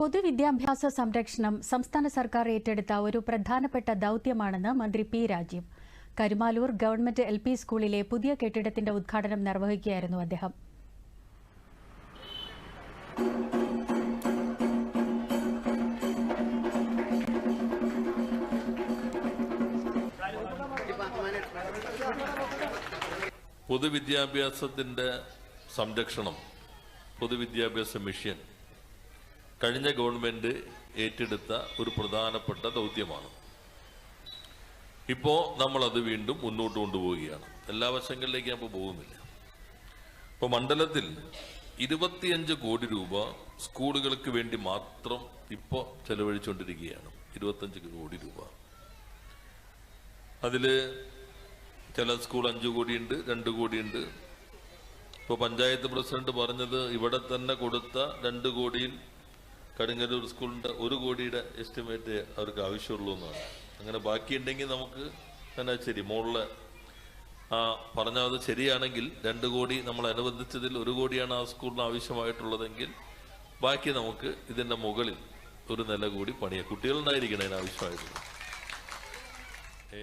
പൊതുവിദ്യാഭ്യാസ സംരക്ഷണം സംസ്ഥാന സർക്കാർ ഏറ്റെടുത്ത ഒരു പ്രധാനപ്പെട്ട ദൌത്യമാണെന്ന് മന്ത്രി P Rajeev. Karumalloor government L P സ്കൂളിലെ പുതിയ കെട്ടിടത്തിന്റെ ഉദ്ഘാടനം നിർവഹിക്കുകയായിരുന്നു അദ്ദേഹം. പൊതുവിദ്യാഭ്യാസത്തിന്റെ സംരക്ഷണം പൊതുവിദ്യാഭ്യാസ മിഷൻ കഴിഞ്ഞ ഗവൺമെന്റ് ഏറ്റെടുത്ത ഒരു പ്രധാനപ്പെട്ട ദൗത്യമാണ്. ഇപ്പോൾ നമ്മളത് വീണ്ടും മുന്നോട്ട് കൊണ്ടുപോവുകയാണ്. എല്ലാ വശങ്ങളിലേക്കും അപ്പോൾ പോകുന്നില്ല. ഇപ്പോൾ മണ്ഡലത്തിൽ ഇരുപത്തിയഞ്ച് കോടി രൂപ സ്കൂളുകൾക്ക് വേണ്ടി മാത്രം ഇപ്പോൾ ചെലവഴിച്ചുകൊണ്ടിരിക്കുകയാണ് ഇരുപത്തഞ്ച് കോടി രൂപ. അതിൽ ചില സ്കൂൾ അഞ്ചു കോടിയുണ്ട് രണ്ട് കോടിയുണ്ട്. ഇപ്പോൾ പഞ്ചായത്ത് പ്രസിഡന്റ് പറഞ്ഞത് ഇവിടെ തന്നെ കൊടുത്ത രണ്ട് കോടിയിൽ കടുങ്ങല്ലൂർ സ്കൂളിന്റെ ഒരു കോടിയുടെ എസ്റ്റിമേറ്റ് അവർക്ക് ആവശ്യമുള്ളൂ എന്നാണ് അങ്ങനെ ബാക്കിയുണ്ടെങ്കിൽ നമുക്ക് എന്നാ ശരി മുകളിൽ ആ പറഞ്ഞത് ശരിയാണെങ്കിൽ രണ്ട് കോടി നമ്മൾ അനുവദിച്ചതിൽ ഒരു കോടിയാണ് ആ സ്കൂളിന് ആവശ്യമായിട്ടുള്ളതെങ്കിൽ ബാക്കി നമുക്ക് ഇതിന്റെ മുകളിൽ ഒരു നില കൂടി പണിയാം. കുട്ടികളുണ്ടായിരിക്കണം അതിനാവശ്യമായിട്ടുള്ളത് ഏ?